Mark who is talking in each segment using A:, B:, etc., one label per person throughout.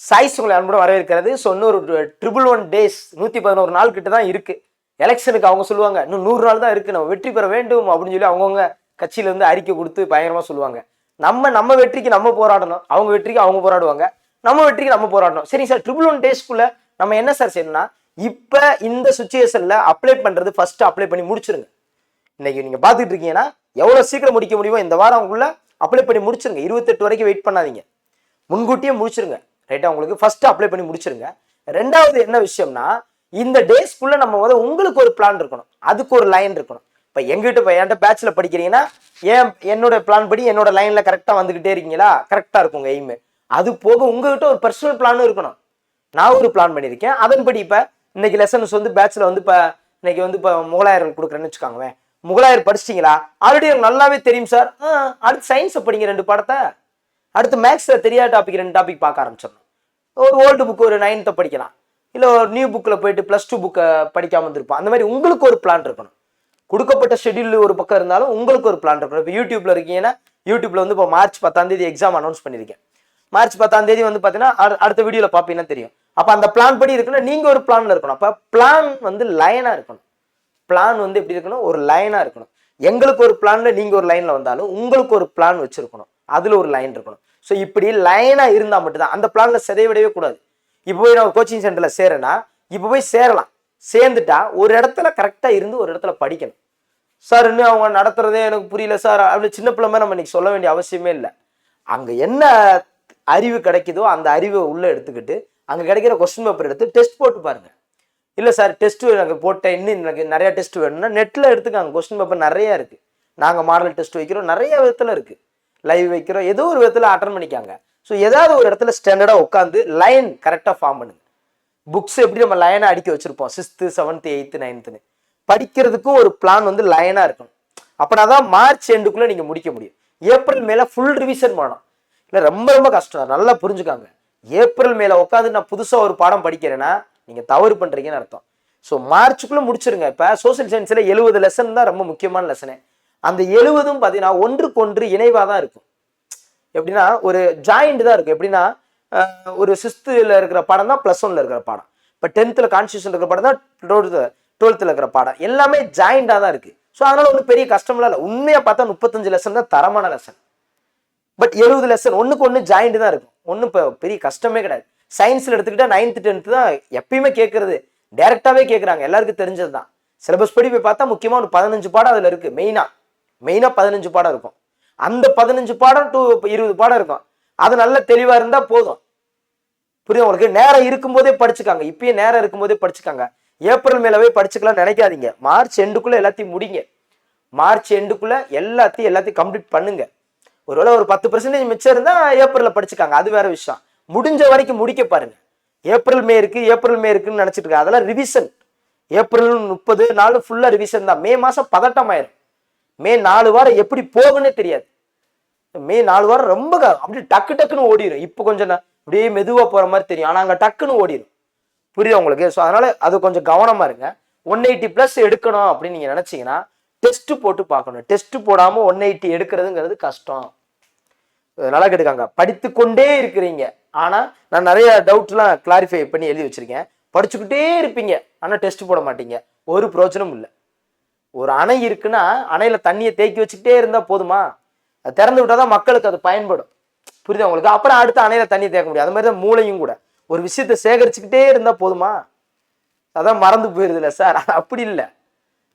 A: Choice உங்களை அன்புடன் வரவேற்கிறது. ஸோ இன்னொரு ட்ரிபிள் ஒன் டேஸ் நூற்றி பதினோரு நாள் கிட்ட தான் இருக்குது எலெக்ஷனுக்கு அவங்க சொல்லுவாங்க இன்னும் நூறு நாள் தான் இருக்குது நம்ம வெற்றி பெற வேண்டும் அப்படின்னு சொல்லி அவங்கவுங்க கட்சியிலேருந்து அறிக்கை கொடுத்து பயங்கரமாக சொல்லுவாங்க. நம்ம நம்ம வெற்றிக்கு நம்ம போராடணும். அவங்க வெற்றிக்கு அவங்க போராடுவாங்க. நம்ம வெற்றிக்கு நம்ம போராடணும். சரி சார் ட்ரிபிள் ஒன் டேஸ்க்குள்ள நம்ம என்ன சார் செய்யணும்னா இப்போ இந்த சுச்சுவேஷனில் அப்ளை பண்ணுறது ஃபஸ்ட்டு அப்ளை பண்ணி முடிச்சிருங்க. இன்னைக்கு நீங்கள் பார்த்துட்டு இருக்கீங்கன்னா எவ்வளோ சீக்கிரம் முடிக்க முடியுமோ இந்த வாரம் அவங்களுக்குள்ள அப்ளை பண்ணி முடிச்சிருங்க. இருபத்தெட்டு வரைக்கும் வெயிட் பண்ணாதீங்க. முன்கூட்டியே முடிச்சிருங்க. ரைட்டா உங்களுக்கு ஃபர்ஸ்ட் அப்ளை பண்ணி முடிச்சிருங்க. ரெண்டாவது என்ன விஷயம்னா இந்த டேஸ்க்குள்ள நம்ம வந்து உங்களுக்கு ஒரு பிளான் இருக்கணும். அதுக்கு ஒரு லைன் இருக்கணும். இப்போ எங்கிட்ட இப்போ என்கிட்ட பேட்ச்ல படிக்கிறீங்கன்னா ஏன் என்னோட பிளான் படி என்னோட லைனில் கரெக்டாக வந்துக்கிட்டே இருக்கீங்களா? கரெக்டாக இருக்கும் உங்கள் எய்மு அது போக உங்ககிட்ட ஒரு பர்சனல் பிளானும் இருக்கணும். நான் ஒரு பிளான் பண்ணியிருக்கேன். அதன்படி இப்போ இன்னைக்கு லெசன்ஸ் வந்து பேட்ச்ல வந்து இப்போ இன்னைக்கு வந்து இப்போ முகலாயர்கள் கொடுக்குறேன்னு வச்சுக்கோங்களேன். முகலாயர் படிச்சிட்டிங்களா? ஆல்ரெடி எனக்கு நல்லாவே தெரியும் சார் அடுத்து சயின்ஸை படிங்க ரெண்டு படத்தை. அடுத்து மேக்ஸில் தெரியாத டாபிக் ரெண்டு டாபிக் பார்க்க ஆரம்பிச்சிடணும். ஒரு ஓல்டு புக் ஒரு நைன்த்தை படிக்கலாம். இல்லை ஒரு நியூ புக்கில் போயிட்டு ப்ளஸ் டூ புக்கை படிக்காமல் இருந்திருப்போம். அந்த மாதிரி உங்களுக்கு ஒரு பிளான் இருக்கணும். கொடுக்கப்பட்ட ஷெடியூல் ஒரு பக்கம் இருந்தாலும் உங்களுக்கு ஒரு பிளான் இருக்கணும். இப்போ யூடியூப்ல இருக்கீங்கன்னா யூடியூப்ல வந்து இப்போ மார்ச் பத்தாம் தேதி எக்ஸாம் அனௌன்ஸ் பண்ணியிருக்கேன் மார்ச் பத்தாம் தேதி வந்து பார்த்தீங்கன்னா அடுத்த வீடியோவில் பார்ப்பீங்கன்னா தெரியும். அப்போ அந்த பிளான் படி இருக்குன்னா நீங்கள் ஒரு பிளான்ல இருக்கணும். அப்போ பிளான் வந்து லைனாக இருக்கணும். பிளான் வந்து எப்படி இருக்கணும்? ஒரு லைனாக இருக்கணும். எங்களுக்கு ஒரு பிளான்ல நீங்கள் ஒரு லைனில் வந்தாலும் உங்களுக்கு ஒரு பிளான் வச்சிருக்கணும். அதில் ஒரு லைன் இருக்கணும். ஸோ இப்படி லைனாக இருந்தால் மட்டும்தான் அந்த பிளானில் சிதைவிடவே கூடாது. இப்போ போய் நான் கோச்சிங் சென்டரில் சேரேன்னா இப்போ போய் சேரலாம். சேர்ந்துட்டா ஒரு இடத்துல கரெக்டாக இருந்து ஒரு இடத்துல படிக்கணும். சார் இன்னும் அவங்க நடத்துறதே எனக்கு புரியல சார் அப்படின்னு சின்ன பிள்ளை நம்ம இன்னைக்கு சொல்ல வேண்டிய அவசியமே இல்லை. அங்கே என்ன அறிவு கிடைக்குதோ அந்த அறிவை உள்ளே எடுத்துக்கிட்டு அங்கே கிடைக்கிற கொஸ்டின் பேப்பர் எடுத்து டெஸ்ட் போட்டு பாருங்கள் இல்லை சார் டெஸ்ட் எனக்கு போட்டேன். இன்னும் எனக்கு நிறையா டெஸ்ட் வேணும்னா நெட்டில் எடுத்துக்காங்க கொஸ்டின் பேப்பர் நிறையா இருக்குது நாங்கள் மாடல் டெஸ்ட் வைக்கிறோம். நிறைய விதத்தில் இருக்குது லைவ் வைக்கிறோம். ஏதோ ஒரு விதத்தில் அட்டன் பண்ணிக்காங்க. ஸோ ஏதாவது ஒரு இடத்துல ஸ்டாண்டர்டாக உட்காந்து லைன் கரெக்டாக ஃபார்ம் பண்ணுங்க. புக்ஸ் எப்படி நம்ம லைனாக அடிக்க வச்சுருப்போம்? சிக்ஸ்த்து செவன்த்து எயித்து நைன்த்துன்னு படிக்கிறதுக்கும் ஒரு பிளான் வந்து லைனாக இருக்கணும். அப்படின்னா தான் மார்ச் எண்டுக்குள்ளே நீங்கள் முடிக்க முடியும். ஏப்ரல் மேலே ஃபுல் ரிவிஷன் பண்ணணும் இல்லை ரொம்ப ரொம்ப கஷ்டம். நல்லா புரிஞ்சுக்காங்க. ஏப்ரல் மேலே உட்காந்து நான் புதுசாக ஒரு பாடம் படிக்கிறேன்னா நீங்கள் தவறு பண்ணுறீங்கன்னு அர்த்தம். ஸோ மார்ச்சுக்குள்ளே முடிச்சிருங்க இப்போ. சோஷியல் சயின்ஸில் எழுபது லெசன் தான் ரொம்ப முக்கியமான லெசனே அந்த எழுபதும் பார்த்தீங்கன்னா ஒன்றுக்கொன்று இணைவாக தான் இருக்கும். எப்படின்னா ஒரு ஜாயிண்ட் தான் இருக்கும். எப்படின்னா ஒரு சிக்ஸ்த்தில் இருக்கிற பாடம் தான் ப்ளஸ் ஒன்ல இருக்கிற பாடம். இப்போ டென்த்தில் கான்ஸ்டியூஷன் இருக்கிற பாடம் தான் டுவெல்த்து டுவெல்த்தில் இருக்கிற பாடம். எல்லாமே ஜாயிண்டாக தான் இருக்குது ஸோ அதனால் ஒன்றும் பெரிய கஷ்டம்லாம் இல்லை. உண்மையாக பார்த்தா முப்பத்தஞ்சு லெசன் தான் தரமான லெசன் பட் எழுபது லெசன் ஒன்றுக்கு ஒன்று ஜாயிண்ட் தான் இருக்கும். ஒன்றும் இப்போ பெரிய கஷ்டமே கிடையாது. சயின்ஸில் எடுத்துக்கிட்டா நைன்த்து டென்த்து தான் எப்பயுமே கேட்குறது டேரெக்டாகவே கேட்குறாங்க எல்லாருக்கும் தெரிஞ்சது தான் சிலபஸ் படி போய் பார்த்தா முக்கியமாக ஒரு பதினஞ்சு பாடம் அதில் இருக்குது மெயினாக மெயினாக பதினஞ்சு பாடம் இருக்கும். அந்த பதினஞ்சு பாடம் டூ இருபது பாடம் இருக்கும். அது நல்ல தெளிவாக இருந்தால் போதும். புரியுது உங்களுக்கு? நேரம் இருக்கும்போதே படிச்சுக்காங்க. இப்பயே நேரம் இருக்கும்போதே படிச்சுக்காங்க. ஏப்ரல் மேலவே படிச்சுக்கலாம் நினைக்காதீங்க. மார்ச் எண்டுக்குள்ளே எல்லாத்தையும் முடிங்க. மார்ச் எண்டுக்குள்ளே எல்லாத்தையும் எல்லாத்தையும் கம்ப்ளீட் பண்ணுங்க. ஒருவேளை ஒரு பத்து பர்சன்டேஜ் மிச்சம் இருந்தால் ஏப்ரலில் படிச்சுக்காங்க. அது வேற விஷயம். முடிஞ்ச வரைக்கும் முடிக்க பாருங்க. ஏப்ரல் மே இருக்கு ஏப்ரல் மே இருக்குன்னு நினச்சிட்டு இருக்காங்க. அதெல்லாம் ரிவிஷன் ஏப்ரல் முப்பது நாள் ஃபுல்லாக ரிவிஷன் தான். மே மாதம் பதட்டம் ஆயிரும். மே நாலு வாரம் எப்படி போகுன்னே தெரியாது. மே நாலு வாரம் ரொம்ப க- அப்படியே டக்கு டக்குன்னு ஓடிடும் இப்போ கொஞ்சம் அப்படியே மெதுவாக போகிற மாதிரி தெரியும். ஆனால் அங்கே டக்குன்னு ஓடிடும் புரியுது உங்களுக்கு? ஸோ அதனால் அது கொஞ்சம் கவனமாக இருங்க. ஒன் எயிட்டி ப்ளஸ் எடுக்கணும் அப்படின்னு நீங்கள் நினச்சிங்கன்னா டெஸ்ட்டு போட்டு பார்க்கணும். டெஸ்ட்டு போடாமல் ஒன் எயிட்டி எடுக்கிறதுங்கிறது கஷ்டம். நல்லா கேட்டுக்காங்க. படித்து கொண்டே இருக்கிறீங்க. ஆனால் நான் நிறைய டவுட்லாம் கிளாரிஃபை பண்ணி எழுதி வச்சுருக்கேன். படிச்சுக்கிட்டே இருப்பீங்க. ஆனால் டெஸ்ட் போட மாட்டீங்க. ஒரு பிரோஜனமும் இல்லை. ஒரு அணை இருக்குன்னா அணையில தண்ணியை தேக்கி வச்சுக்கிட்டே இருந்தா போதுமா? அது திறந்து விட்டாதான் மக்களுக்கு அது பயன்படும். புரியுது உங்களுக்கு? அப்புறம் அடுத்த அணையில தண்ணி தேக்க முடியும். அது மாதிரி தான் மூளையும் கூட. ஒரு விஷயத்தை சேகரிச்சுக்கிட்டே இருந்தா போதுமா? அதான் மறந்து போயிருது இல்லை சார் அப்படி இல்லை.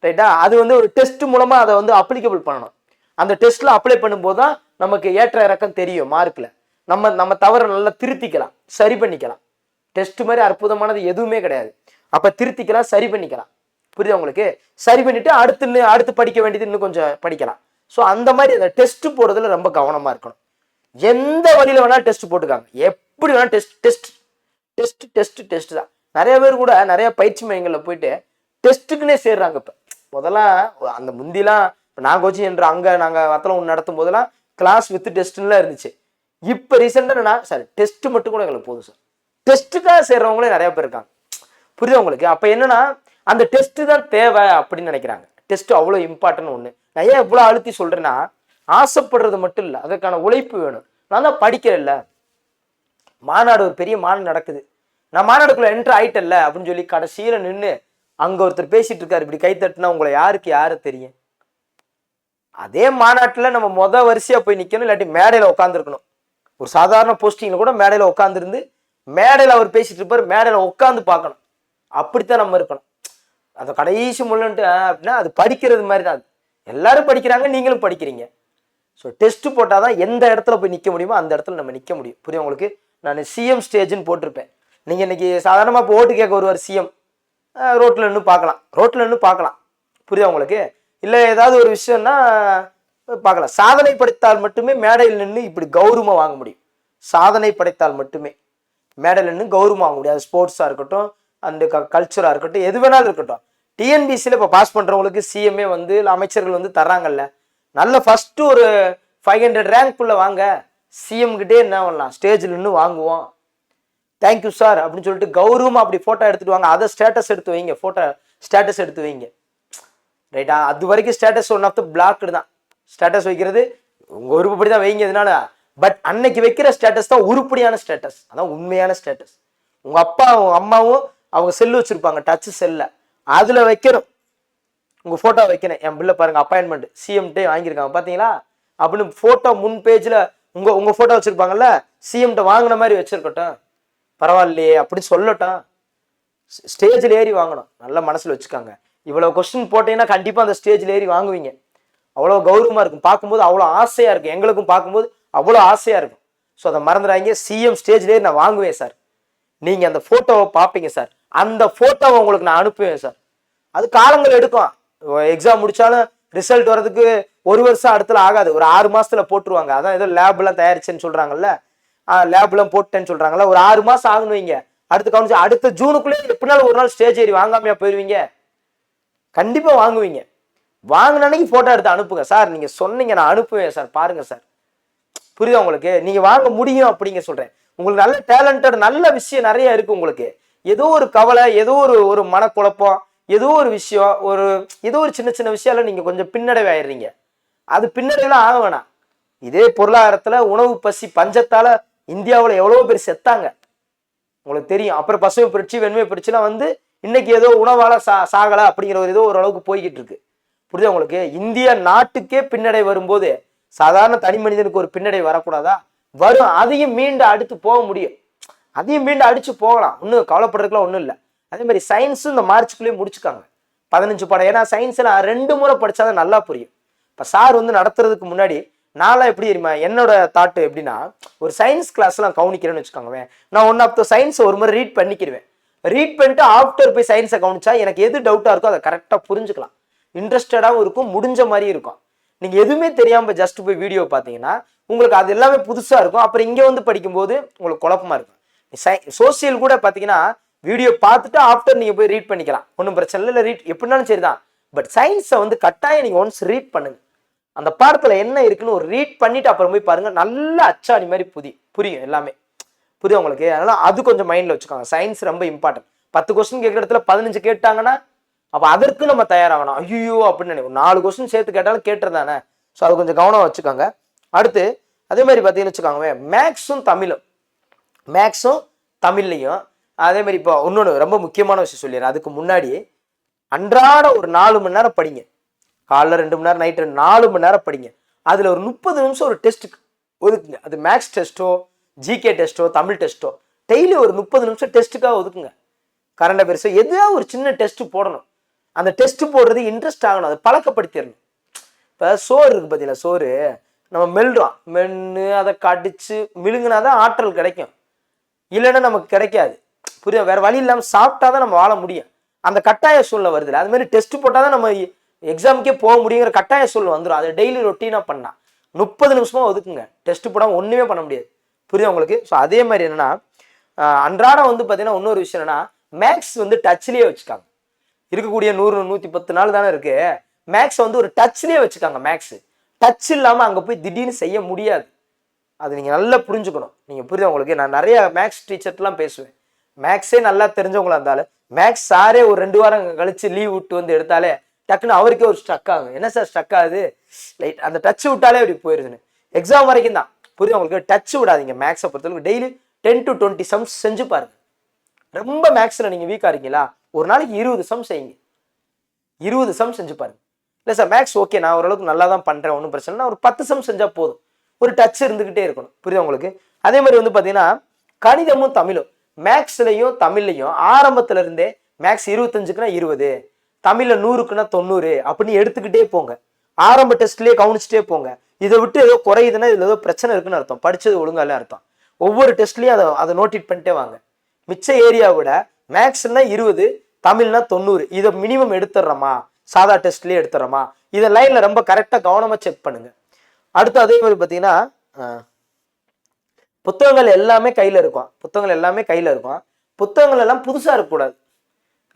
A: ரைட்டா? அது வந்து ஒரு டெஸ்ட் மூலமா அதை வந்து அப்ளிகபிள் பண்ணணும். அந்த டெஸ்ட்ல அப்ளை பண்ணும்போது தான் நமக்கு ஏற்ற இறக்கம் தெரியும் மார்க்ல நம்ம நம்ம தவறை நல்லா திருத்திக்கலாம். சரி பண்ணிக்கலாம். டெஸ்ட் மாதிரி அற்புதமானது எதுவுமே கிடையாது. அப்ப திருத்திக்கலாம் சரி பண்ணிக்கலாம். புரியுது உங்களுக்கு? சரி பண்ணிட்டு அடுத்து இன்னும் அடுத்து படிக்க வேண்டியது இன்னும் கொஞ்சம் படிக்கலாம். ஸோ அந்த மாதிரி அந்த டெஸ்ட் போடுறதுல ரொம்ப கவனமாக இருக்கணும். எந்த வழியில் வேணாலும் டெஸ்ட் போட்டுக்காங்க. எப்படி வேணாலும் test test test test test தான். நிறைய பேர் கூட நிறைய பயிற்சி மையங்களில் போயிட்டு டெஸ்ட்டுக்குன்னே சேர்றாங்க இப்போ. முதல்ல அந்த முந்திலாம் இப்போ நான் கோச்சிங் என்ற அங்கே நாங்கள் வத்தலம் ஒன்று நடத்தும் போதெல்லாம் கிளாஸ் வித் டெஸ்ட்லாம் இருந்துச்சு. இப்போ ரீசெண்டாக நான் சார் டெஸ்ட்டு மட்டும் கூட எங்களுக்கு போதும் சார் டெஸ்ட்டுக்காக சேர்றவங்களே நிறைய பேர் இருக்காங்க. புரியுது உங்களுக்கு? அப்போ என்னன்னா அந்த டெஸ்ட் தான் தேவை அப்படின்னு நினைக்கிறாங்க. டெஸ்ட் அவ்வளோ இம்பார்ட்டன் ஒன்று நான் ஏன் இவ்வளோ அழுத்தி சொல்கிறேன்னா ஆசைப்படுறது மட்டும் இல்லை அதற்கான உழைப்பு வேணும். நான் தான் படிக்கிறேன்ல மாநாடு ஒரு பெரிய மாநாடு நடக்குது. நான் மாநாடுக்குள்ள என்ட்ரு ஆயிட்டல்ல அப்படின்னு சொல்லி கடைசியில் நின்று அங்கே ஒருத்தர் பேசிட்டு இருக்காரு. இப்படி கை தட்டினா உங்களை யாருக்கு யாரை தெரியும்? அதே மாநாட்டில் நம்ம மொத வரிசையாக போய் நிற்கணும் இல்லாட்டி மேடையில் உட்காந்துருக்கணும் ஒரு சாதாரண போஸ்டிங்கில் கூட மேடையில் உட்காந்துருந்து மேடையில் அவர் பேசிட்டு இருப்பார் மேடையில் உட்காந்து பார்க்கணும். அப்படித்தான் நம்ம இருக்கணும். அந்த கடைசி முள்ளன்ட்டு அப்படின்னா அது படிக்கிறது மாதிரி தான் எல்லாரும் படிக்கிறாங்க நீங்களும் படிக்கிறீங்க. ஸோ டெஸ்ட் போட்டால் தான் எந்த இடத்துல போய் நிற்க முடியுமோ அந்த இடத்துல நம்ம நிற்க முடியும். புரியும் உங்களுக்கு? நான் சிஎம் ஸ்டேஜ்னு போட்டிருப்பேன். நீங்கள் இன்றைக்கி சாதாரணமாக இப்போ ஓட்டு கேட்க வருவார் சிஎம் ரோட்டில் நின்று பார்க்கலாம். ரோட்டில் நின்று பார்க்கலாம். புரியுதா உங்களுக்கு? இல்லை ஏதாவது ஒரு விஷயம்னா பார்க்கலாம். சாதனை படைத்தால் மட்டுமே மேடையில் நின்று இப்படி கௌரவமாக வாங்க முடியும். சாதனை படைத்தால் மட்டுமே. மேடையில் நின்று கௌரவம் வாங்க முடியும். அது ஸ்போர்ட்ஸாக இருக்கட்டும் அந்த க கல்ச்சராக இருக்கட்டும் எது வேணாலும் இருக்கட்டும். டிஎன்பிசியில் இப்போ பாஸ் பண்ணுறவங்களுக்கு சிஎம்ஏ வந்து அமைச்சர்கள் வந்து தர்றாங்கல்ல. நல்ல ஃபஸ்ட்டு ஒரு ஃபைவ் ஹண்ட்ரட் ரேங்க்குள்ளே வாங்க. சிஎம்கிட்டே என்ன பண்ணலாம்? ஸ்டேஜில் நின்று வாங்குவோம். தேங்க்யூ சார் அப்படின்னு சொல்லிட்டு கௌரவமாக அப்படி ஃபோட்டோ எடுத்துட்டு வாங்க. அதை ஸ்டேட்டஸ் எடுத்து வைங்க. ஃபோட்டோ ஸ்டேட்டஸ் எடுத்து வைங்க. ரைட்டா அது வரைக்கும் status one of the blocked தான். ஸ்டேட்டஸ் வைக்கிறது உங்கள் உருப்படி தான் வைங்க இதனால. பட் அன்னைக்கு வைக்கிற ஸ்டேட்டஸ் தான் உருப்படியான ஸ்டேட்டஸ் அதான் உண்மையான ஸ்டேட்டஸ் உங்கள் அப்பா உங்கள் அம்மாவும் அவங்க செல்லு வச்சுருப்பாங்க டச்சு செல்லை. அதில் வைக்கணும். உங்கள் ஃபோட்டோ வைக்கணும். என் பிள்ளை பாருங்கள் அப்பாயின்மெண்ட் சிஎம்டே வாங்கியிருக்காங்க பார்த்தீங்களா அப்படின்னு ஃபோட்டோ முன் பேஜில் உங்கள் உங்கள் ஃபோட்டோ வச்சுருப்பாங்கல்ல சிஎம்கிட்ட வாங்கின மாதிரி வச்சுருக்கட்டும். பரவாயில்லையே அப்படின்னு சொல்லட்டும். ஸ்டேஜில் ஏறி வாங்கணும். நல்ல மனசில் வச்சுக்காங்க. இவ்வளோ கொஸ்டின் போட்டீங்கன்னா கண்டிப்பாக அந்த ஸ்டேஜில் ஏறி வாங்குவீங்க. அவ்வளோ கௌரவமாக இருக்கும். பார்க்கும்போது அவ்வளோ ஆசையாக இருக்கும். எங்களுக்கும் பார்க்கும்போது அவ்வளோ ஆசையாக இருக்கும். ஸோ அதை மறந்துடாங்க சிஎம் ஸ்டேஜ்லேயே நான் வாங்குவேன் சார் நீங்கள் அந்த ஃபோட்டோவை பார்ப்பீங்க சார் அந்த ஃபோட்டோவை உங்களுக்கு நான் அனுப்புவேன் சார் அது காலங்கள் எடுக்கும். எக்ஸாம் முடிச்சாலும் ரிசல்ட் வர்றதுக்கு ஒரு வருஷம் அடுத்துல ஆகாது. ஒரு ஆறு மாசத்துல போட்டுருவாங்க. அதான் ஏதோ லேப்லாம் தயாரிச்சேன்னு சொல்றாங்கல்ல? லேப்லாம் போட்டேன்னு சொல்றாங்கல்ல? ஒரு ஆறு மாசம் ஆகணும் வைங்க. அடுத்து கவனிச்சு அடுத்த ஜூனுக்குள்ளே எப்படினாலும் ஒரு நாள் ஸ்டேஜ் ஏறி வாங்காமையா போயிருவீங்க. கண்டிப்பா வாங்குவீங்க. வாங்கின அன்னைக்கு போட்டோ எடுத்து அனுப்புங்க சார் நீங்க சொன்னீங்க நான் அனுப்புவேன் சார் பாருங்க சார் புரியுதா உங்களுக்கு? நீங்க வாங்க முடியும் அப்படிங்க சொல்றேன். உங்களுக்கு நல்ல டேலண்டட் நல்ல விஷயம் நிறைய இருக்கு உங்களுக்கு. ஏதோ ஒரு கவலை ஏதோ ஒரு ஒரு மனக்குழப்பம் ஏதோ ஒரு விஷயம் ஒரு ஏதோ ஒரு சின்ன சின்ன விஷயம்ல நீங்க கொஞ்சம் பின்னடைவு ஆயிடுறீங்க. அது பின்னடைவுலாம் ஆக வேணாம். இதே பொருளாதாரத்துல உணவு பசி பஞ்சத்தால இந்தியாவில் எவ்வளோ பேர் செத்தாங்க. உங்களுக்கு தெரியும். அப்புறம் பசுமை புரட்சி வெண்மை புரட்சிலாம் வந்து இன்னைக்கு ஏதோ உணவால சா சாகலை அப்படிங்கிற ஒரு ஏதோ ஓரளவுக்கு போய்கிட்டு இருக்கு. புரியுதா உங்களுக்கு? இந்திய நாட்டுக்கே பின்னடை வரும்போது சாதாரண தனி மனிதனுக்கு ஒரு பின்னடை வரக்கூடாதா? வரும். அதையும் மீண்டு அடுத்து போக முடியும். அதையும் மீண்டும் அடிச்சு போகலாம். ஒன்றும் கவலைப்படுறதுக்குலாம் ஒன்றும் இல்லை. அதே மாதிரி சயின்ஸும் இந்த மார்ச்சுக்குள்ளேயே முடிச்சுக்காங்க. பதினஞ்சு படம். ஏன்னா சயின்ஸ் ரெண்டு முறை படிச்சாதான் நல்லா புரியும். இப்போ சார் வந்து நடத்துறதுக்கு முன்னாடி நான்லாம் எப்படி தெரியுமா என்னோட தாட்டு எப்படின்னா ஒரு சயின்ஸ் கிளாஸ்லாம் கவனிக்கிறேன்னு வச்சுக்கோங்க நான் ஒன் ஆஃப் த சயின்ஸை ஒரு முறை ரீட் பண்ணிக்கிடுவேன் ரீட் பண்ணிட்டு ஆஃப்டர் போய் சயின்ஸை கவனிச்சா எனக்கு எது டவுட்டாக இருக்கோ அதை கரெக்டாக புரிஞ்சுக்கலாம். இன்ட்ரெஸ்டடாகவும் இருக்கும் முடிஞ்ச மாதிரி இருக்கும். நீங்கள் எதுவுமே தெரியாமல் ஜஸ்ட் போய் வீடியோ பார்த்தீங்கன்னா உங்களுக்கு அது எல்லாமே புதுசாக இருக்கும். அப்புறம் இங்கே வந்து படிக்கும்போது உங்களுக்கு குழப்பமா இருக்கும். சோசியல் கூட பார்த்தீங்கன்னா வீடியோ பார்த்துட்டு ஆஃப்டர் நீங்கள் போய் ரீட் பண்ணிக்கலாம். ஒன்றும் பிரச்சனை இல்லை. ரீட் எப்படினாலும் சரி தான் பட் சயின்ஸை வந்து கட்டாயம் நீங்கள் ஒன்ஸ் ரீட் பண்ணுங்க. அந்த பாடத்தில் என்ன இருக்குன்னு ஒரு ரீட் பண்ணிட்டு அப்புறம் போய் பாருங்கள் நல்ல அச்சாணி மாதிரி புதி புரியும் எல்லாமே. புரியும் உங்களுக்கு? அதனால் அது கொஞ்சம் மைண்டில் வச்சுக்கோங்க. சயின்ஸ் ரொம்ப இம்பார்ட்டன்ட் பத்து கொஸ்டின் கேட்குற இடத்துல பதினஞ்சு கேட்டாங்கன்னா அப்போ அதற்கு நம்ம தயாராகணும். ஐயோ அப்படின்னு நினைக்கும். நாலு கொஸ்டின் சேர்த்து கேட்டாலும் கேட்டுறதானே ஸோ அது கொஞ்சம் கவனம் வச்சுக்கோங்க. அடுத்து அதே மாதிரி பார்த்தீங்கன்னு வச்சுக்கோங்க மேக்ஸும் தமிழும். மேக்ஸும் தமிழ்லையும். அதே மாதிரி இப்போ இன்னொன்று ரொம்ப முக்கியமான விஷயம் சொல்லிடுறேன். அதுக்கு முன்னாடி அன்றாட ஒரு நாலு மணி நேரம் படிங்க. காலைல ரெண்டு மணி நேரம் நைட்டு நாலு மணி நேரம் படிங்க. அதில் ஒரு முப்பது நிமிஷம் ஒரு டெஸ்ட்டுக்கு ஒதுக்குங்க. அது மேக்ஸ் டெஸ்ட்டோ ஜிகே டெஸ்ட்டோ தமிழ் டெஸ்ட்டோ டெய்லி ஒரு முப்பது நிமிஷம் டெஸ்ட்டுக்காக ஒதுக்குங்க. கரண்ட் அஃபேர்ஸோ எதாவது ஒரு சின்ன டெஸ்ட்டு போடணும். அந்த டெஸ்ட்டு போடுறது இன்ட்ரெஸ்ட் ஆகணும். அதை பழக்கப்படுத்திடணும். இப்போ சோறு இருக்குது பார்த்தீங்களா சோறு. நம்ம மெல்றோம். மென்று அதை கடிச்சு மிழுங்கினா தான் ஆற்றல் கிடைக்கும். இல்லைன்னா நமக்கு கிடைக்காது. புரியுதா? வேற வழி இல்லாமல் சாப்பிட்டா தான் நம்ம வாழ முடியும். அந்த கட்டாய சூழ்நிலை வருதுல்ல அது மாதிரி டெஸ்ட் போட்டால் தான் நம்ம எக்ஸாமுக்கே போக முடியுங்கிற கட்டாய சூழ்நிலை வந்துடும் அதை டெய்லி ரொட்டீனாக பண்ணா முப்பது நிமிஷமாக ஒதுக்குங்க. டெஸ்ட் போடாமல் ஒன்றுமே பண்ண முடியாது. புரியுதா உங்களுக்கு? ஸோ அதே மாதிரி என்னன்னா அன்றாடம் வந்து பார்த்தீங்கன்னா இன்னொரு விஷயம் என்னன்னா மேக்ஸ் வந்து டச்லேயே வச்சுக்காங்க. இருக்கக்கூடிய நூறு நூற்றி பத்து நாள் தானே இருக்குது மேக்ஸ் வந்து ஒரு டச்லேயே வச்சுக்காங்க மேக்ஸ் டச் இல்லாமல் அங்கே போய் திடீர்னு செய்ய முடியாது. அது நீங்கள் நல்லா புரிஞ்சுக்கணும். நீங்கள் புரியுது உங்களுக்கு? நான் நிறைய மேக்ஸ் டீச்சர்ட்லாம் பேசுவேன். மேக்ஸே நல்லா தெரிஞ்சவங்களா இருந்தாலும் மேக்ஸ் சாரே ஒரு ரெண்டு வாரம் கழிச்சு லீவ் விட்டு வந்து எடுத்தாலே டக்குன்னு அவருக்கே ஒரு ஸ்ட்ரக் ஆகும். என்ன சார் ஸ்ட்ரக் ஆகுது? லைட் அந்த டச் விட்டாலே அப்படி போயிருதுன்னு. எக்ஸாம் வரைக்கும் தான். புரியுது உங்களுக்கு? டச் விடாதீங்க மேக்ஸை பொறுத்தளவுக்கு. Daily ten to twenty sums செஞ்சு பாருங்க. ரொம்ப மேக்ஸில் நீங்கள் வீக்காக இருக்கீங்களா? ஒரு நாளைக்கு இருபது சம் செய்யுங்க. இருபது சம் செஞ்சு பாருங்க. இல்லை சார் மேக்ஸ் ஓகே நான் ஓரளவுக்கு நல்லா தான் பண்ணுறேன் ஒன்றும் பிரச்சனை இல்லை. ஒரு பத்து சம் செஞ்சால் போதும். ஒரு டச் இருந்துக்கிட்டே இருக்கணும். புரியுதா உங்களுக்கு? அதே மாதிரி வந்து பார்த்தீங்கன்னா கணிதமும் தமிழும். மேக்ஸ்லையும் தமிழ்லையும் ஆரம்பத்துல இருந்தே மேக்ஸ் இருபத்தஞ்சுக்குன்னா இருபது தமிழில் நூறுக்குன்னா தொண்ணூறு அப்படின்னு எடுத்துக்கிட்டே போங்க. ஆரம்ப டெஸ்ட்லேயே கவனிச்சுட்டே போங்க. இதை விட்டு ஏதோ குறையுதுன்னா இதில் ஏதோ பிரச்சனை இருக்குன்னு அர்த்தம். படித்தது ஒழுங்கால அர்த்தம். ஒவ்வொரு டெஸ்ட்லையும் அதை அதை நோட்டீட் பண்ணிட்டே வாங்க. மிச்ச ஏரியா விட மேக்ஸ்னா இருபது தமிழ்னா தொண்ணூறு. இதை மினிமம் எடுத்துடுறோமா? சாதா டெஸ்ட்லேயே எடுத்துடுறோமா? இதை லைனில் ரொம்ப கரெக்டாக கவனமாக செக் பண்ணுங்கள் அடுத்து அதே மாதிரி பார்த்தீங்கன்னா புத்தகங்கள் எல்லாமே கையில் இருக்கும். புத்தகங்கள் எல்லாமே கையில் இருக்கும். புத்தகங்கள் எல்லாம் புதுசாக இருக்கக்கூடாது.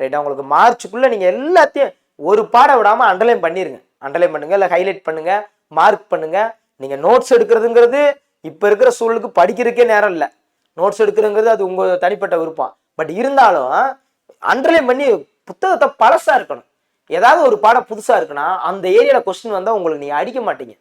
A: ரைட்டா உங்களுக்கு மார்ச்சுக்குள்ளே நீங்கள் எல்லாத்தையும் ஒரு பாடம் விடாமல் அண்டர்லைன் பண்ணிடுங்க அண்டர்லைன் பண்ணுங்கள் இல்லை ஹைலைட் பண்ணுங்கள் மார்க் பண்ணுங்கள் நீங்கள் நோட்ஸ் எடுக்கிறதுங்கிறது இப்போ இருக்கிற சூழலுக்கு படிக்கிறதுக்கே நேரம் இல்லை. நோட்ஸ் எடுக்கிறதுங்கிறது அது உங்கள் தனிப்பட்ட விருப்பம். பட் இருந்தாலும் அண்டர்லைன் பண்ணி புத்தகத்தை பழசாக இருக்கணும். ஏதாவது ஒரு பாடம் புதுசாக இருக்குன்னா அந்த ஏரியாவில் கொஸ்டின் வந்தால் உங்களுக்கு நீங்கள் அடிக்க மாட்டீங்க.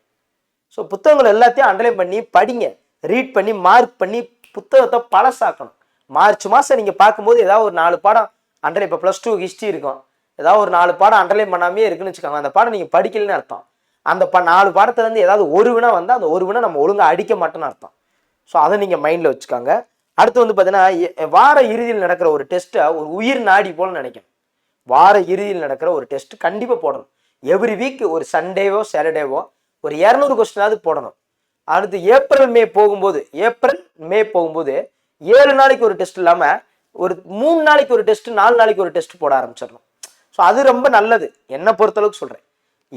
A: ஸோ புத்தகங்கள் எல்லாத்தையும் அண்டர்லைன் பண்ணி படிங்க. ரீட் பண்ணி மார்க் பண்ணி புத்தகத்தை பழசாக்கணும். மார்ச் மாதம் நீங்கள் பார்க்கும்போது ஏதாவது ஒரு நாலு பாடம் அண்டர்லைன் இப்போ ப்ளஸ் டூ ஹிஸ்ட்ரி இருக்கும். ஏதாவது ஒரு நாலு பாடம் அண்டர்லைன் பண்ணாமே இருக்குன்னு வச்சுக்கோங்க. அந்த பாடம் நீங்கள் படிக்கலன்னு அர்த்தம். அந்த ப நாலு பாடத்துலேருந்து ஏதாவது ஒரு வினா வந்தால் அந்த ஒரு வினா நம்ம ஒழுங்காக அடிக்க மாட்டோம்னு அர்த்தம். ஸோ அதை நீங்கள் மைண்டில் வச்சுக்கோங்க. அடுத்து வந்து பார்த்தீங்கன்னா வார இறுதியில் நடக்கிற ஒரு டெஸ்ட்டை ஒரு உயிர் நாடி போல நினைக்கணும். வார இறுதியில் நடக்கிற ஒரு டெஸ்ட் கண்டிப்பாக போடணும். எவ்ரி வீக் ஒரு சண்டேவோ சாட்டர்டேவோ ஒரு இரநூறு கொஸ்டினாவது போடணும். அடுத்து ஏப்ரல் மே போகும்போது ஏப்ரல் மே போகும்போது ஏழு நாளைக்கு ஒரு டெஸ்ட் இல்லாமல் ஒரு மூணு நாளைக்கு ஒரு டெஸ்ட் நாலு நாளைக்கு ஒரு டெஸ்ட் போட ஆரம்பிச்சிடணும். ஸோ அது ரொம்ப நல்லது. என்னை பொறுத்தளவுக்கு சொல்கிறேன்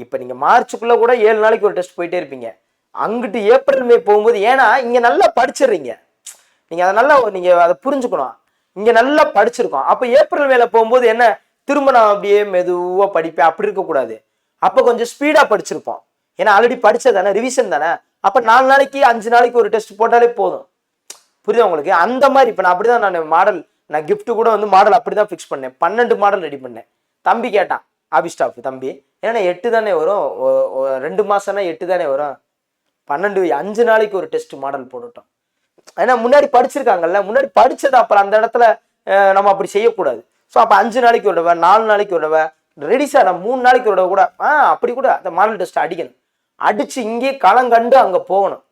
A: இப்போ நீங்கள் மார்ச்சுக்குள்ளே கூட ஏழு நாளைக்கு ஒரு டெஸ்ட் போயிட்டே இருப்பீங்க. அங்கிட்டு ஏப்ரல் மே போகும்போது ஏன்னா இங்கே நல்லா படிச்சிடுறீங்க. நீங்கள் அதை நல்லா நீங்கள் அதை புரிஞ்சுக்கணும். இங்கே நல்லா படிச்சிருக்கோம். அப்போ ஏப்ரல் மேல போகும்போது என்ன? திரும்ப நான் அப்படியே மெதுவாக படிப்பேன். அப்படி இருக்கக்கூடாது. அப்போ கொஞ்சம் ஸ்பீடாக படிச்சிருப்போம். ஏன்னா ஆல்ரெடி படித்தது தானே ரிவிஷன் தானே. அப்போ நாலு நாளைக்கு அஞ்சு நாளைக்கு ஒரு டெஸ்ட் போட்டாலே போதும். புரியுதா உங்களுக்கு? அந்த மாதிரி இப்போ நான் அப்படி தான் நான் மாடல் நான் கிஃப்ட்டு கூட வந்து மாடல் அப்படி தான் ஃபிக்ஸ் பண்ணேன். பன்னெண்டு மாடல் ரெடி பண்ணேன். தம்பி கேட்டான் ஆஃபீஸ் ஸ்டாஃப் தம்பி ஏன்னா எட்டு தானே வரும்? ரெண்டு மாதம்னா எட்டு தானே வரும்? பன்னெண்டு அஞ்சு நாளைக்கு ஒரு டெஸ்ட் மாடல் போட்டுட்டோம். ஏன்னா முன்னாடி படிச்சிருக்காங்கல்ல முன்னாடி படித்தது அப்புறம் அந்த இடத்துல நம்ம அப்படி செய்யக்கூடாது. ஸோ அப்போ அஞ்சு நாளைக்கு ஒரு தடவை நாலு நாளைக்கு ஒரு தடவை ரெடி சார் நான் மூணு நாளைக்கு ஒரு தடவை கூட ஆ அப்படி கூட அந்த மாடல் டெஸ்ட் அடிக்கணும். அடிச்சு இங்கேயே களங்கண்டு அங்கே போகணும்.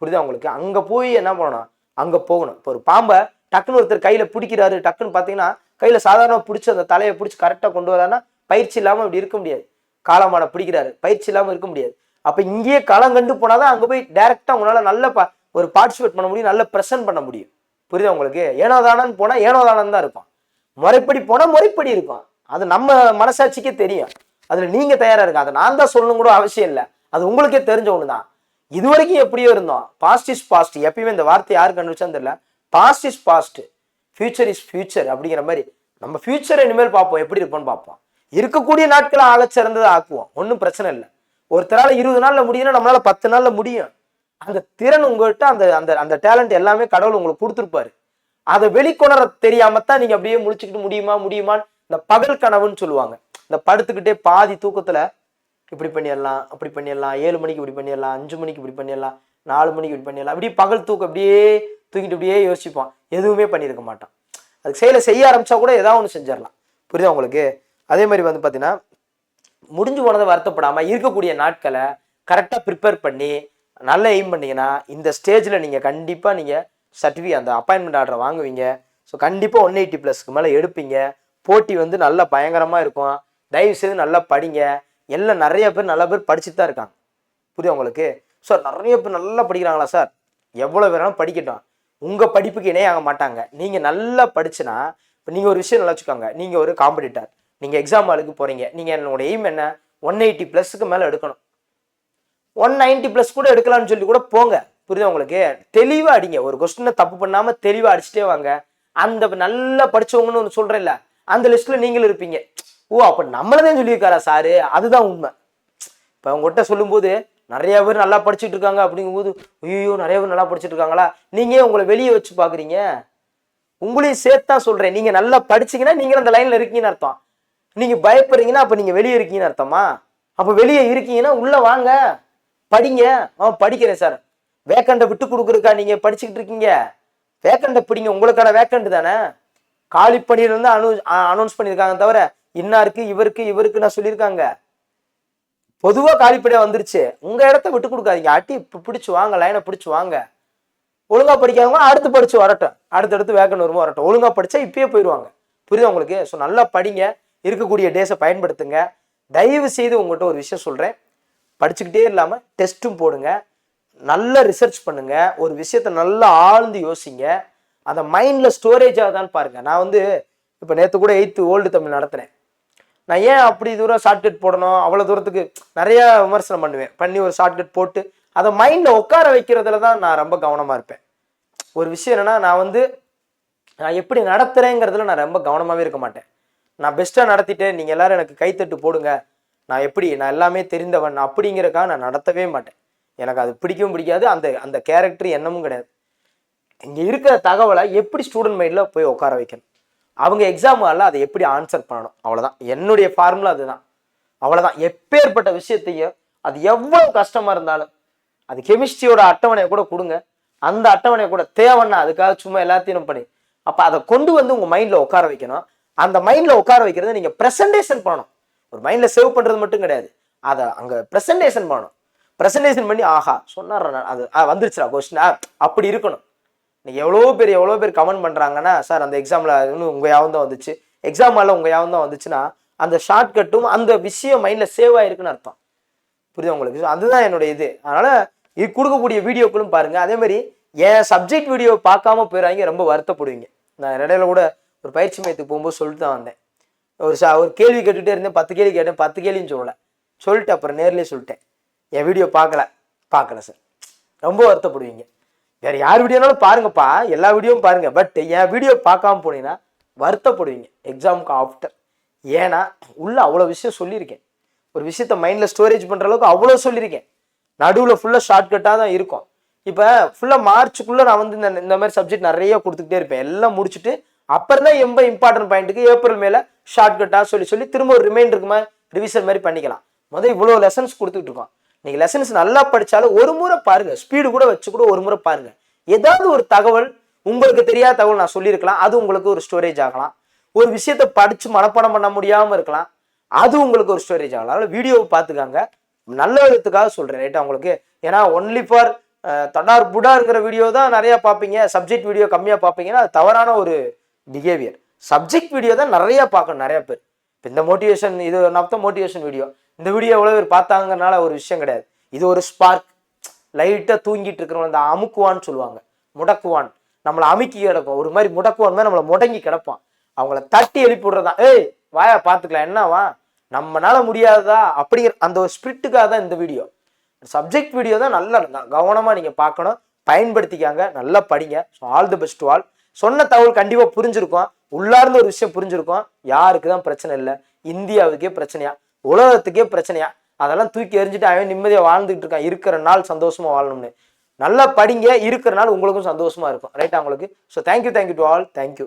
A: புரியுதா உங்களுக்கு? அங்கே போய் என்ன பண்ணணும்? அங்கே போகணும். இப்போ ஒரு பாம்பை டக்குன்னு ஒருத்தர் கையில் பிடிக்கிறாரு டக்குன்னு பார்த்தீங்கன்னா கையில் சாதாரணமாக பிடிச்சி அந்த தலையை பிடிச்சி கரெக்டாக கொண்டு வரான்னா பயிற்சி இல்லாமல் இப்படி இருக்க முடியாது. காலமான பிடிக்கிறாரு பயிற்சி இல்லாமல் இருக்க முடியாது. அப்போ இங்கேயே களம் கண்டு போனால் தான் அங்கே போய் டேரெக்டாக உங்களால் நல்ல ப ஒரு பார்ட்டிசிபேட் பண்ண முடியும் நல்ல ப்ரெசென்ட் பண்ண முடியும். புரியுதா உங்களுக்கு? ஏனோ தானன்னு போனால் ஏனோ தான் இருக்கும் முறைப்படி போனால் முறைப்படி இருக்கும் அது நம்ம மனசாட்சிக்கே தெரியும். அதில் நீங்கள் தயாராக இருக்க அதை நான் தான் சொல்லணும் கூட அவசியம் இல்லை. அது உங்களுக்கே தெரிஞ்ச ஒன்று தான் இது வரைக்கும் எப்படியோ இருந்தோம். பாஸ்ட் இஸ் பாஸ்ட் எப்பயுமே இந்த வார்த்தை யார் கண்டுபிடிச்சான்னு தெரியல. Past is past future is future அப்படிங்கிற மாதிரி நம்ம ஃபியூச்சரை இனிமேல் பார்ப்போம். எப்படி இருப்போம்னு பார்ப்போம். இருக்கக்கூடிய நாட்களை ஆகச்சிறந்ததை ஆக்குவோம். ஒன்றும் பிரச்சனை இல்லை. ஒருத்தரால் இருபது நாளில் முடியும்னா நம்மளால் பத்து நாளில் முடியும். அந்த திறன் உங்கள்கிட்ட அந்த அந்த அந்த டேலண்ட் எல்லாமே கடவுள் உங்களுக்கு கொடுத்துருப்பாரு. அதை வெளிக்கொணர தெரியாம தான் நீங்கள் அப்படியே முடிச்சுக்கிட்டு முடியுமா முடியுமான்னு இந்த பகல் கனவுன்னு சொல்லுவாங்க. இந்த படுத்துக்கிட்டே பாதி தூக்கத்தில் இப்படி பண்ணிடலாம் அப்படி பண்ணிடலாம் ஏழு மணிக்கு இப்படி பண்ணிடலாம் அஞ்சு மணிக்கு இப்படி பண்ணிடலாம் நாலு மணிக்கு இப்படி பண்ணிடலாம். இப்படி பகல் தூக்கம் அப்படியே தூக்கிட்டு அப்படியே யோசிப்பான். எதுவுமே பண்ணியிருக்க மாட்டான். அதுக்கு செயலை செய்ய ஆரம்பிச்சா கூட ஏதாவது ஒன்று செஞ்சிடலாம். புரியுதா உங்களுக்கு? அதே மாதிரி வந்து பார்த்தீங்கன்னா முடிஞ்சு போனதை வருத்தப்படாமல் இருக்கக்கூடிய நாட்களை கரெக்டாக ப்ரிப்பேர் பண்ணி நல்லா எய்ம் பண்ணிங்கன்னா இந்த ஸ்டேஜில் நீங்கள் கண்டிப்பாக நீங்கள் சர்டிஃபிகேட் அந்த அப்பாயின்மெண்ட் ஆர்டரை வாங்குவீங்க. ஸோ கண்டிப்பாக ஒன் எயிட்டி ப்ளஸ்க்கு மேலே எடுப்பீங்க. போட்டி வந்து நல்லா பயங்கரமாக இருக்கும். தயவு செய்து நல்லா படிங்க. எல்லாம் நிறைய பேர் நல்ல பேர் படிச்சுட்டு தான் இருக்காங்க. புரியுது உங்களுக்கு? சார் நிறைய பேர் நல்லா படிக்கிறாங்களா சார் எவ்வளோ வேணாலும் படிக்கட்டும். உங்கள் படிப்புக்கு இணையாக மாட்டாங்க. நீங்கள் நல்லா படிச்சுன்னா இப்போ நீங்கள் ஒரு விஷயம் நல்லா வச்சுக்கோங்க. நீங்கள் ஒரு காம்படிட்டர் நீங்கள் எக்ஸாம் ஆளுக்கு போகிறீங்க நீங்கள் என்னோட எய்ம் என்ன? ஒன் எயிட்டி ப்ளஸ்க்கு மேலே எடுக்கணும். ஒன் நைன்ட்டி ப்ளஸ் கூட எடுக்கலாம்னு சொல்லி கூட போங்க. புரியுதா உங்களுக்கு? தெளிவாக அடிங்க. ஒரு கொஸ்டினை தப்பு பண்ணாமல் தெளிவாக அடிச்சுட்டே வாங்க. அந்த நல்லா படித்தவங்கன்னு ஒன்று சொல்கிறேன்ல அந்த லிஸ்ட்டில் நீங்களும் இருப்பீங்க. ஓ அப்போ நம்மளதான் சொல்லியிருக்காரா சாரு? அதுதான் உண்மை. இப்போ அவங்ககிட்ட சொல்லும்போது நிறைய பேர் நல்லா படிச்சுட்டு இருக்காங்க அப்படிங்கும்போது ஐயோ நிறைய பேர் நல்லா படிச்சுட்டு இருக்காங்களா? நீங்க உங்களை வெளியே வச்சு பாக்குறீங்க உங்களையும் சேர்த்து தான் சொல்றேன். நீங்க நல்லா படிச்சீங்கன்னா நீங்க அந்த லைன்ல இருக்கீங்கன்னு அர்த்தம். நீங்க பயப்படுறீங்கன்னா அப்ப நீங்க வெளியே இருக்கீங்கன்னு அர்த்தமா? அப்ப வெளியே இருக்கீங்கன்னா உள்ள வாங்க. படிங்க. ஆ படிக்கிறேன் சார். வேக்கண்டை விட்டு கொடுக்குறக்கா நீங்க படிச்சுக்கிட்டு இருக்கீங்க? வேக்கண்டை பிடிங்க. உங்களுக்கான வேக்கண்ட் தானே? காலி பணியில இருந்து அனு அனௌன்ஸ் பண்ணியிருக்காங்க தவிர இன்னாருக்கு இவருக்கு இவருக்கு நான் சொல்லியிருக்காங்க. பொதுவாக காலிப்படியாக வந்துருச்சு. உங்கள் இடத்த விட்டு கொடுக்காதீங்க. அட்டி பிடிச்சி வாங்க லைனை பிடிச்சி வாங்க. ஒழுங்காக படிக்காதவங்க அடுத்து படிச்சு வரட்டும். அடுத்தடுத்து வேக்கன் வருமோ வரட்டும். ஒழுங்காக படித்தா இப்பயே போயிடுவாங்க புரியுதா உங்களுக்கு? ஸோ நல்லா படிங்க. இருக்கக்கூடிய டேஸை பயன்படுத்துங்க. தயவு செய்து உங்கள்கிட்ட ஒரு விஷயம் சொல்கிறேன் படிச்சுக்கிட்டே இல்லாமல் டெஸ்ட்டும் போடுங்க. நல்ல ரிசர்ச் பண்ணுங்க. ஒரு விஷயத்த நல்லா ஆழ்ந்து யோசிங்க. அந்த மைண்டில் ஸ்டோரேஜ் ஆகுதான்னு பாருங்கள் நான் வந்து இப்போ நேற்று கூட எயித்து ஓல்டு தமிழ் நடத்தினேன். நான் ஏன் அப்படி தூரம் ஷார்ட்கட் போடணும்? அவ்வளோ தூரத்துக்கு நிறைய விமர்சனம் பண்ணுவேன். பண்ணி ஒரு ஷார்ட்கட் போட்டு அதை மைண்டில் உட்கார வைக்கிறதுல தான் நான் ரொம்ப கவனமாக இருப்பேன். ஒரு விஷயம் என்னென்னா நான் வந்து நான் எப்படி நடத்துகிறேங்கிறதுல நான் ரொம்ப கவனமாகவே இருக்க மாட்டேன். நான் பெஸ்ட்டாக நடத்திட்டேன். நீங்கள் எல்லோரும் எனக்கு கைத்தட்டு போடுங்க. நான் எப்படி நான் எல்லாமே தெரிந்தவன் அப்படிங்கிறக்காக நான் நடத்தவே மாட்டேன். எனக்கு அது பிடிக்கவும் பிடிக்காது. அந்த அந்த கேரக்டர் எண்ணமும் கிடையாது. இங்கே இருக்கிற தகவலை எப்படி ஸ்டூடெண்ட் மைண்டில் போய் உட்கார வைக்கணும்? அவங்க எக்ஸாம் வரல அதை எப்படி ஆன்சர் பண்ணணும்? அவ்வளோதான் என்னுடைய ஃபார்முலா அதுதான். அவ்வளோதான் எப்பேற்பட்ட விஷயத்தையும் அது எவ்வளோ கஷ்டமாக இருந்தாலும் அது கெமிஸ்ட்ரியோட அட்டவணையை கூட கொடுங்க. அந்த அட்டவணையை கூட தேவைன்னா அதுக்காக சும்மா எல்லாத்தையும் பண்ணி. அப்போ அதை கொண்டு வந்து உங்கள் மைண்டில் உட்கார வைக்கணும். அந்த மைண்டில் உட்கார வைக்கிறத நீங்கள் ப்ரெசன்டேஷன் பண்ணணும். ஒரு மைண்டில் சேவ் பண்ணுறது மட்டும் கிடையாது. அதை அங்கே ப்ரெசன்டேஷன் பண்ணணும். ப்ரெசன்டேஷன் பண்ணி ஆஹா சொன்னார் அது ஆ, வந்துருச்சுடா கொஸ்டின் அப்படி இருக்கணும். இன்னைக்கு எவ்வளோ பேர் எவ்வளோ பேர் கமெண்ட் பண்ணுறாங்கன்னா சார் அந்த எக்ஸாமில் இன்னும் உங்கள் யாவும் தான் வந்துச்சு. எக்ஸாம் மேலே உங்கள் யாவும் தான் வந்துச்சுன்னா அந்த ஷார்ட்கட்டும் அந்த விஷயம் மைண்டில் சேவ் ஆயிருக்குன்னு அர்த்தம். புரியுது உங்களுக்கு? அதுதான் என்னுடைய இது. அதனால் இது கொடுக்கக்கூடிய வீடியோக்களும் பாருங்கள் அதேமாதிரி என் சப்ஜெக்ட் வீடியோ பார்க்காம போயிடாங்க ரொம்ப வருத்தப்படுவீங்க. நான் இடையில கூட ஒரு பயிற்சி மையத்துக்கு போகும்போது சொல்லிட்டு தான் வந்தேன். ஒரு சா ஒரு கேள்வி கேட்டுகிட்டே இருந்தேன் பத்து கேள்வி கேட்டேன் பத்து கேள்வின்னு சொல்லலை. சொல்லிட்டு அப்புறம் நேர்லேயே சொல்லிட்டேன். என் வீடியோ பார்க்கல. பார்க்கல சார் ரொம்ப வருத்தப்படுவீங்க. வேற யார் வீடியோனாலும் பாருங்கப்பா எல்லா வீடியோவும் பாருங்க. பட் என் வீடியோ பார்க்காம போனீங்கன்னா வருத்தப்படுவீங்க. எக்ஸாமுக்கு ஆஃப்டர் ஏன்னா உள்ள அவ்வளோ விஷயம் சொல்லியிருக்கேன். ஒரு விஷயத்த மைண்டில் ஸ்டோரேஜ் பண்ணுற அளவுக்கு அவ்வளோ சொல்லியிருக்கேன். நடுவில் ஃபுல்லாக ஷார்ட்கட்டாக தான் இருக்கும். இப்போ ஃபுல்லாக மார்ச்சுக்குள்ளே நான் வந்து இந்த இந்த மாதிரி சப்ஜெக்ட் நிறைய கொடுத்துக்கிட்டே இருப்பேன். எல்லாம் முடிச்சுட்டு அப்புறம் தான் எம்ப இம்பார்ட்டன்ட் பாயிண்ட்டுக்கு ஏப்ரல் மேலே ஷார்ட்கட்டாக சொல்லி சொல்லி திரும்ப ஒரு ரிமைண்டருக்குமா ரிவிஷன் மாதிரி பண்ணிக்கலாம். முதல் இவ்வளோ லெசன்ஸ் கொடுத்துட்டு இருக்கோம். நீங்கள் லெசன்ஸ் நல்லா படிச்சாலும் ஒரு முறை பாருங்க. ஸ்பீடு கூட வச்சு கூட ஒரு முறை பாருங்க. ஏதாவது ஒரு தகவல் உங்களுக்கு தெரியாத தகவல் நான் சொல்லியிருக்கலாம். அது உங்களுக்கு ஒரு ஸ்டோரேஜ் ஆகலாம். ஒரு விஷயத்த படிச்சு மனப்பாடம் பண்ண முடியாம இருக்கலாம். அது உங்களுக்கு ஒரு ஸ்டோரேஜ் ஆகலாம். அதனால வீடியோவை பார்த்துக்காங்க. நல்ல விதத்துக்காக சொல்றேன். ரைட்டா உங்களுக்கு? ஏன்னா ஒன்லி ஃபார் தடார் புடாருங்கிற வீடியோ தான் நிறைய பார்ப்பீங்க. சப்ஜெக்ட் வீடியோ கம்மியாக பார்ப்பீங்கன்னா அது தவறான ஒரு பிஹேவியர் சப்ஜெக்ட் வீடியோ தான் நிறைய பார்க்கணும் நிறைய பேர். இப்போ இந்த மோட்டிவேஷன் இது ஒன் மோட்டிவேஷன் வீடியோ இந்த வீடியோ எவ்வளோ பேர் பார்த்தாங்கனால ஒரு விஷயம் கிடையாது. இது ஒரு ஸ்பார்க் லைட்டாக தூங்கிட்டு இருக்கிறவங்க இந்த அமுக்குவான்னு சொல்லுவாங்க. முடக்குவான். நம்மளை அமுக்கி கிடக்கும். ஒரு மாதிரி முடக்குவான் மாதிரி நம்மளை முடங்கி கிடப்பான். அவங்கள தட்டி எழுப்பி விடுறதா ஏய் வாயா பார்த்துக்கலாம். என்னவா? நம்மளால முடியாததா? அப்படிங்கிற அந்த ஒரு ஸ்பிரிட்டுக்காக தான் இந்த வீடியோ சப்ஜெக்ட் வீடியோ தான் நல்லா கவனமாக நீங்கள் பார்க்கணும். பயன்படுத்திக்காங்க. நல்லா படிங்க. So all the best all சொன்ன தகவல் கண்டிப்பாக புரிஞ்சிருக்கும். உள்ளார்ந்த ஒரு விஷயம் புரிஞ்சிருக்கும். யாருக்கு தான் பிரச்சனை இல்லை. இந்தியாவுக்கே பிரச்சனையா? உலகத்துக்கே பிரச்சனையா? அதெல்லாம் தூக்கி எறிஞ்சிட்டு அவன் நிம்மதியாக வாழ்ந்துகிட்டு இருக்கான். இருக்கிற நாள் சந்தோஷமா வாழணும்னு. நல்லா படிங்க இருக்கிற நாள் உங்களுக்கும் சந்தோஷமா இருக்கும். ரைட்டா உங்களுக்கு? So thank you thank you to all thank you